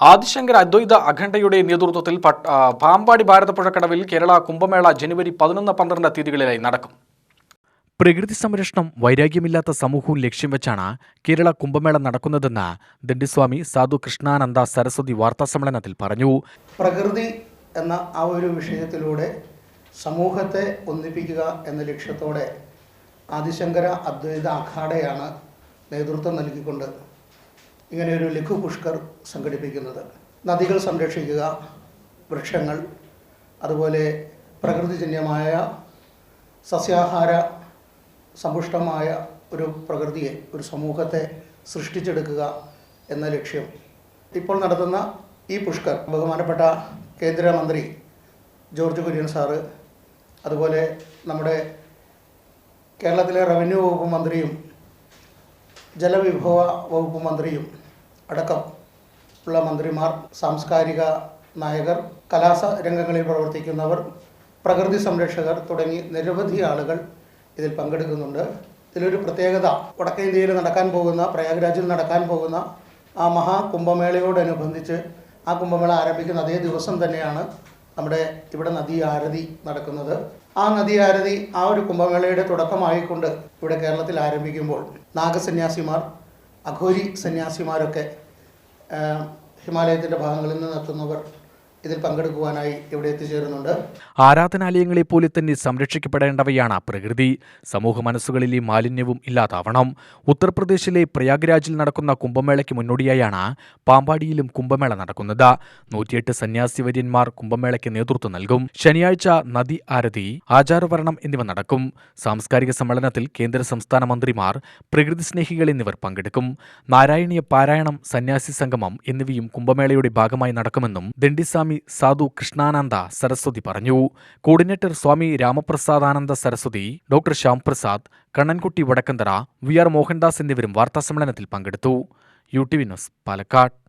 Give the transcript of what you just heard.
ആദിശങ്കര അദ്വൈത അഖണ്ഡയുടെ നേതൃത്വത്തിൽ പാമ്പാടി ഭാരതപ്പുഴക്കടവിൽ കേരള കുംഭമേള ജനുവരി പതിനൊന്ന് പന്ത്രണ്ട് തീയതികളിലായി നടക്കും. പ്രകൃതി സംരക്ഷണം വൈരാഗ്യമില്ലാത്ത സമൂഹവും ലക്ഷ്യം വെച്ചാണ് കേരള കുംഭമേള നടക്കുന്നതെന്ന് ദണ്ഡിസ്വാമി സാധു കൃഷ്ണാനന്ദ സരസ്വതി വാർത്താ സമ്മേളനത്തിൽ പറഞ്ഞു. പ്രകൃതി എന്ന ആ ഒരു വിഷയത്തിലൂടെ സമൂഹത്തെ ഒന്നിപ്പിക്കുക എന്ന ലക്ഷ്യത്തോടെ ആദിശങ്കര അദ്വൈത അഖാഡയാണ് നേതൃത്വം നൽകിക്കൊണ്ട് ഇങ്ങനെയൊരു ലഘു പുഷ്കർ സംഘടിപ്പിക്കുന്നത്. നദികൾ സംരക്ഷിക്കുക വൃക്ഷങ്ങൾ അതുപോലെ പ്രകൃതിജന്യമായ സസ്യാഹാര സമ്പുഷ്ടമായ ഒരു പ്രകൃതിയെ ഒരു സമൂഹത്തെ സൃഷ്ടിച്ചെടുക്കുക എന്ന ലക്ഷ്യം. ഇപ്പോൾ നടത്തുന്ന ഈ പുഷ്കർ ബഹുമാനപ്പെട്ട കേന്ദ്രമന്ത്രി ജോർജ് കുര്യൻ സാറ് അതുപോലെ നമ്മുടെ കേരളത്തിലെ റവന്യൂ വകുപ്പ് മന്ത്രിയും ജലവിഭവ വകുപ്പ് മന്ത്രിയും അടക്കം ഉള്ള മന്ത്രിമാർ സാംസ്കാരിക നായകർ കലാസ രംഗങ്ങളിൽ പ്രവർത്തിക്കുന്നവർ പ്രകൃതി സംരക്ഷകർ തുടങ്ങി നിരവധി ആളുകൾ ഇതിൽ പങ്കെടുക്കുന്നുണ്ട്. ഇതിലൊരു പ്രത്യേകത വടക്കേ ഇന്ത്യയിൽ നടക്കാൻ പോകുന്ന പ്രയാഗ്രാജിൽ നടക്കാൻ പോകുന്ന ആ മഹാകുംഭമേളയോടനുബന്ധിച്ച് ആ കുംഭമേള ആരംഭിക്കുന്ന അതേ ദിവസം തന്നെയാണ് നമ്മുടെ ഇവിടെ നദി ആരതി നടക്കുന്നത്. ആ നദിയാരതി ആ ഒരു കുംഭമേളയുടെ തുടക്കമായിക്കൊണ്ട് ഇവിടെ കേരളത്തിൽ ആരംഭിക്കുമ്പോൾ നാഗസന്യാസിമാർ അഘോരി സന്യാസിമാരൊക്കെ ഹിമാലയത്തിന്റെ ഭാഗങ്ങളിൽ നിന്ന് എത്തുന്നവർ ഇതിൽ പങ്കെടുക്കുവാനായി ഇവിടെ എത്തിച്ചേരുന്നുണ്ട്. ആരാധനാലയങ്ങളെ പോലെ തന്നെ സംരക്ഷിക്കപ്പെടേണ്ടവയാണ് പ്രകൃതി. സമൂഹ മനസ്സുകളിലെ മാലിന്യവും ഇല്ലാതാവണം. ഉത്തർപ്രദേശിലെ പ്രയാഗ്രാജിൽ നടക്കുന്ന കുംഭമേളയ്ക്ക് മുന്നോടിയായാണ് പാമ്പാടിയിലും കുംഭമേള നടക്കുന്നത്. നൂറ്റിയെട്ട് സന്യാസിവര്യന്മാർ കുംഭമേളയ്ക്ക് നേതൃത്വം നൽകും. ശനിയാഴ്ച നദി ആരതി ആചാരവർണം എന്നിവ നടക്കും. സാംസ്കാരിക സമ്മേളനത്തിൽ കേന്ദ്ര സംസ്ഥാന മന്ത്രിമാർ പ്രകൃതി സ്നേഹികൾ എന്നിവർ പങ്കെടുക്കും. നാരായണീയ പാരായണം സന്യാസി സംഗമം എന്നിവയും കുംഭമേളയുടെ ഭാഗമായി നടക്കുമെന്നും ദണ്ഡിസ്വാമി സാധു കൃഷ്ണാനന്ദ സരസ്വതി പറഞ്ഞു. Coordinator Swami Ramaprasadananda Saraswati doctor Shyamprasad Kannankutty Vadakkanthara V R Mohandas എന്നിവരും വാർത്താസമ്മേളനത്തിൽ പങ്കെടുത്തു. U T V news Palakkad.